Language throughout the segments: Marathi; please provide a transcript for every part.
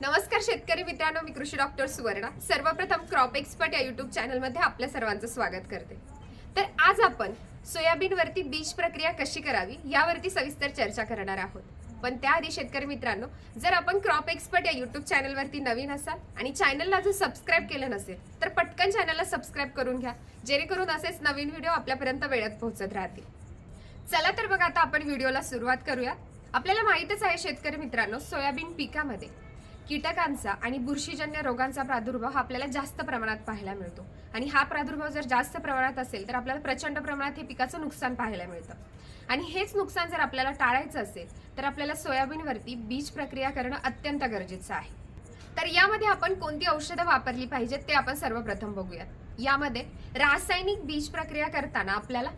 नमस्कार शेतकरी मित्रांनो मी कृषी डॉक्टर सुवर्णा. सर्वप्रथम क्रॉप एक्सपर्ट या युट्यूब चॅनलमध्ये आपल्या सर्वांचं स्वागत करते. तर आज आपण सोयाबीनवरती बीज प्रक्रिया कशी करावी यावरती सविस्तर चर्चा करणार आहोत. पण त्याआधी शेतकरी मित्रांनो जर आपण क्रॉप एक्सपर्ट या युट्यूब चॅनलवरती नवीन असाल आणि चॅनलला जर सबस्क्राईब केलं नसेल तर पटकन चॅनलला सबस्क्राईब करून घ्या जेणेकरून असेच नवीन व्हिडिओ आपल्यापर्यंत वेळेत पोहोचत राहतील. चला तर बघा आता आपण व्हिडिओला सुरुवात करूया. आपल्याला माहितच आहे शेतकरी मित्रांनो सोयाबीन पिकामध्ये कीटकांचा आणि बुरशीजन्य रोगांचा प्रादुर्भाव हा आपल्याला जास्त प्रमाणात पाहायला मिळतो. आणि हा प्रादुर्भाव जर जास्त प्रमाणात असेल तर आपल्याला प्रचंड प्रमाणात हे पिकाचं नुकसान पाहायला मिळतं. आणि हेच नुकसान जर आपल्याला टाळायचं असेल तर आपल्याला सोयाबीनवरती बीज प्रक्रिया करणं अत्यंत गरजेचं आहे. तर यामध्ये आपण कोणती औषधं वापरली पाहिजेत ते आपण सर्वप्रथम बघूयात. यामध्ये रासायनिक बीज प्रक्रिया करताना आपल्याला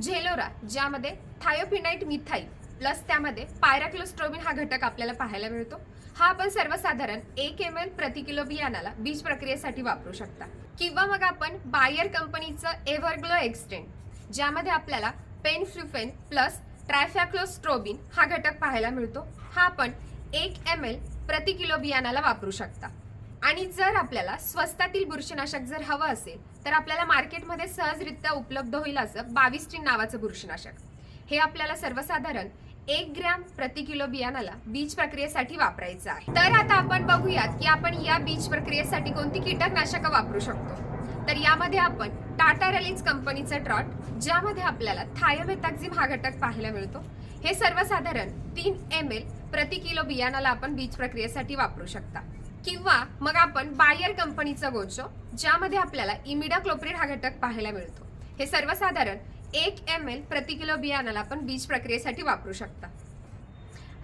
झेलोरा ज्यामध्ये थायोफिनाइट मिथाईल प्लस त्यामध्ये पायराक्लोस्ट्रोबिन हा घटक आपल्याला पाहायला मिळतो. हा आपण सर्वसाधारण एक एम एल प्रति किलो बियाणाला बीज प्रक्रियेसाठी वापरू शकता. किंवा मग आपण बायर कंपनीचं एव्हरग्लो एक्सटेंड ज्यामध्ये आपल्याला पेनफ्लुफेन प्लस ट्रायफॅक्लोस्ट्रोबिन हा घटक पाहायला मिळतो. हा आपण एक एम एल प्रति किलो बियाणाला वापरू शकता. आणि जर आपल्याला स्वस्तातील बुरशीनाशक जर हवं असेल तर आपल्याला मार्केटमध्ये सहजरित्या उपलब्ध होईल असं बावीस नावाचं बुरशीनाशक. हे आपल्याला सर्वसाधारण एक ग्रॅम प्रति किलो बियाणाला बीज प्रक्रियेसाठी वापरायचं आहे. तर आता आपण बघूयात की आपण या बीज प्रक्रियेसाठी कोणती कीटकनाशक वापरू शकतो. तर यामध्ये आपण टाटा रॅलीज कंपनीचं ट्रॉट ज्यामध्ये आपल्याला थायोमेथॅक्झिम हा घटक पाहायला मिळतो. हे सर्वसाधारण तीन एम एल प्रति किलो बियाणाला आपण बीज प्रक्रियेसाठी वापरू शकता. किंवा मग आपण बायर कंपनीचं गोचो ज्यामध्ये आपल्याला इमिडा क्लोप्रिड हा घटक पाहायला मिळतो. हे सर्वसाधारण एक एम एल प्रति किलो बियाणाला आपण बीज प्रक्रियेसाठी वापरू शकता.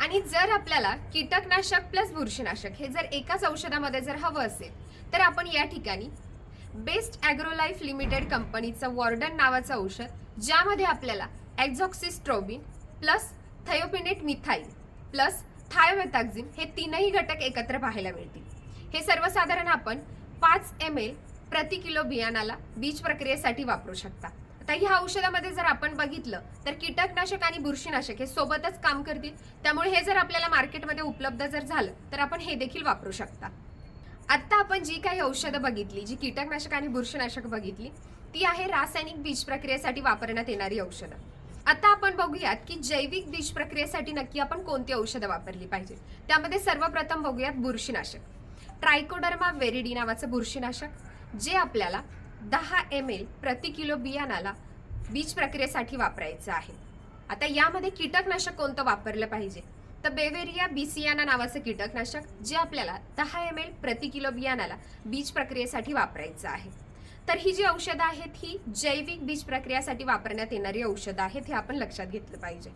आणि जर आपल्याला कीटकनाशक प्लस बुरशीनाशक हे जर एकाच औषधामध्ये जर हवं असेल तर आपण या ठिकाणी बेस्ट ॲग्रोलाईफ लिमिटेड कंपनीचं वॉर्डन नावाचं औषध ज्यामध्ये आपल्याला azoxystrobin plus thiophanate methyl plus thiamethoxam हे तीनही घटक एकत्र पाहायला मिळतील. हे सर्वसाधारण आपण पाच एम एल प्रति किलो बियाणाला बीज प्रक्रियेसाठी वापरू शकता. आता ह्या औषधामध्ये जर आपण बघितलं तर कीटकनाशक आणि बुरशीनाशक हे सोबतच काम करतील. त्यामुळे हे जर आपल्याला मार्केटमध्ये उपलब्ध जर झालं तर आपण हे देखील वापरू शकता. आत्ता आपण जी काही औषधं बघितली जी कीटकनाशक आणि बुरशीनाशक बघितली ती आहे रासायनिक बीज प्रक्रियेसाठी वापरण्यात येणारी औषधं. आता आपण बघूयात की जैविक बीज प्रक्रियेसाठी नक्की आपण कोणती औषधं वापरली पाहिजे त्यामध्ये सर्वप्रथम बघूयात बुरशीनाशक. ट्रायकोडर्मा वेरिडी नावाचं बुरशीनाशक जे आपल्याला दहा एम एल प्रति किलो बियाणाला बीज प्रक्रियेसाठी वापरायचं आहे. आता यामध्ये कीटकनाशक कोणतं वापरलं पाहिजे? तर बेवेरिया बीसियाना नावाचं कीटकनाशक जे आपल्याला दहा एम एल प्रति किलो बियाणाला बीज प्रक्रियेसाठी वापरायचं आहे. तर ही जी औषधं आहेत ही जैविक बीज प्रक्रियासाठी वापरण्यात येणारी औषधं आहेत हे आपण लक्षात घेतलं पाहिजे.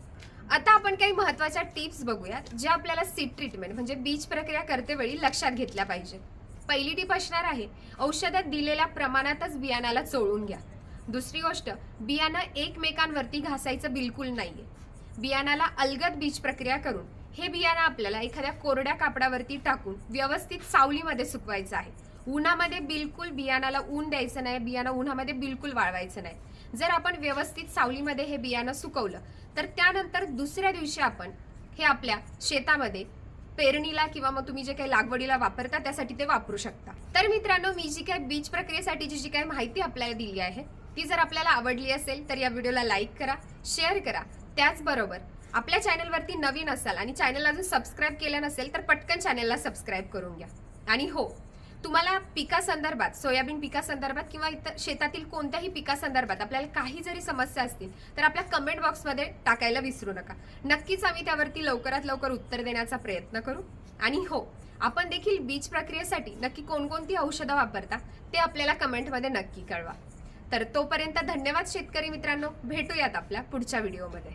आता आपण काही महत्त्वाच्या टिप्स बघूयात ज्या आपल्याला सीड ट्रीटमेंट म्हणजे बीज प्रक्रिया करतेवेळी लक्षात घेतल्या पाहिजेत. पहिली टीप असणार आहे औषधात दिलेल्या प्रमाणातच बियाणाला चोळून घ्या. दुसरी गोष्ट बियाणं एकमेकांवरती घासायचं बिलकुल नाहीये. बियाणाला अलगद बीज प्रक्रिया करून हे बियाणं आपल्याला एखाद्या कोरड्या कापडावरती टाकून व्यवस्थित सावलीमध्ये सुकवायचं आहे. उन्हामध्ये बिलकुल बियाणाला ऊन द्यायचं नाही बियाणं उन्हामध्ये बिलकुल वाळवायचं नाही. जर आपण व्यवस्थित सावलीमध्ये हे बियाणं सुकवलं तर त्यानंतर दुसऱ्या दिवशी आपण हे आपल्या शेतामध्ये पेरणीला किंवा मग तुम्ही जे काही लागवडीला वापरता त्यासाठी ते वापरू शकता. तर मित्रांनो मी जी काही बीज प्रक्रियेसाठीची जी काही माहिती आपल्याला दिली आहे ती जर आपल्याला आवडली असेल तर या व्हिडिओला लाईक करा शेअर करा. त्याचबरोबर आपल्या चॅनलवरती नवीन असाल आणि चॅनल अजून सबस्क्राईब केलं नसेल तर पटकन चॅनलला सबस्क्राईब करून घ्या. आणि हो तुम्हाला पिकासंदर्भात सोयाबीन पिकासंदर्भात किंवा इतर शेतातील कोणत्याही पिकासंदर्भात आपल्याला काही जरी समस्या असतील तर आपल्या कमेंट बॉक्समध्ये टाकायला विसरू नका. नक्कीच आम्ही त्यावरती लवकरात लवकर उत्तर देण्याचा प्रयत्न करू. आणि हो आपण देखील बीज प्रक्रियेसाठी नक्की कोणकोणती औषधं वापरता ते आपल्याला कमेंटमध्ये नक्की कळवा. तर तोपर्यंत धन्यवाद शेतकरी मित्रांनो. भेटूयात आपल्या पुढच्या व्हिडिओमध्ये